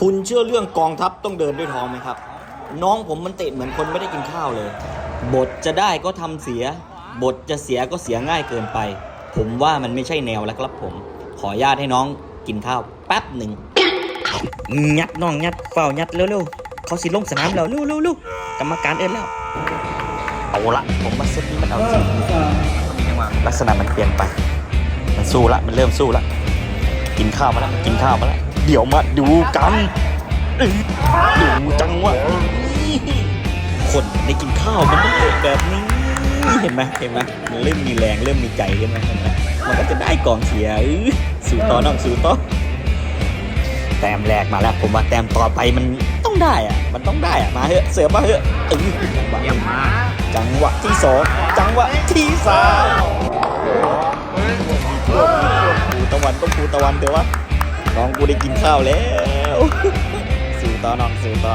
คุณเชื่อเรื่องกองทัพต้องเดินด้วยท้องไหมครับ น้องผมมันเตะเหมือนคนไม่ได้กินข้าวเลย บทจะได้ก็ทำเสีย บทจะเสียก็เสียง่ายเกินไป ผมว่ามันไม่ใช่แนวแล้วครับผม ขออนุญาตให้น้องกินข้าวแป๊บหนึ่งยัดน้องยัดเฝ้ายัดเร็วๆเขาสิลงสนามแล้วเร็วๆๆกรรมการเอินแล้วเอาละผมว่าเซตนี้มันเอาจริงลักษณะมันเปลี่ยนไป มันสู้ละมันเริ่มสู้ละกินข้าวมาแล้วกินข้าวมาแล้ว เดี๋ยวมาดูกันอื้อดูจังวะคนได้กินข้าวมันต้องเกิดแบบนี้ เห็นไหมเห็นไหมมันเริ่มมีแรงเริ่มมีใจขึ้นไหมเห็นไหมมันก็จะได้กองเชียร์อื้อสู้ต่อน้องสู้ต่อแต้มแรกมาแล้วผมว่าแต้มต่อไปมันต้องได้อะมันต้องได้อะมาเถอะเสือมาเถอะเออจังหวะจังหวะที่สองจังหวะที่สามปูตะวันต้องปูตะวันเดี๋ยววะ น้องกูได้กินข้าวแล้ว สู่ต่อน้องสู่ต่อ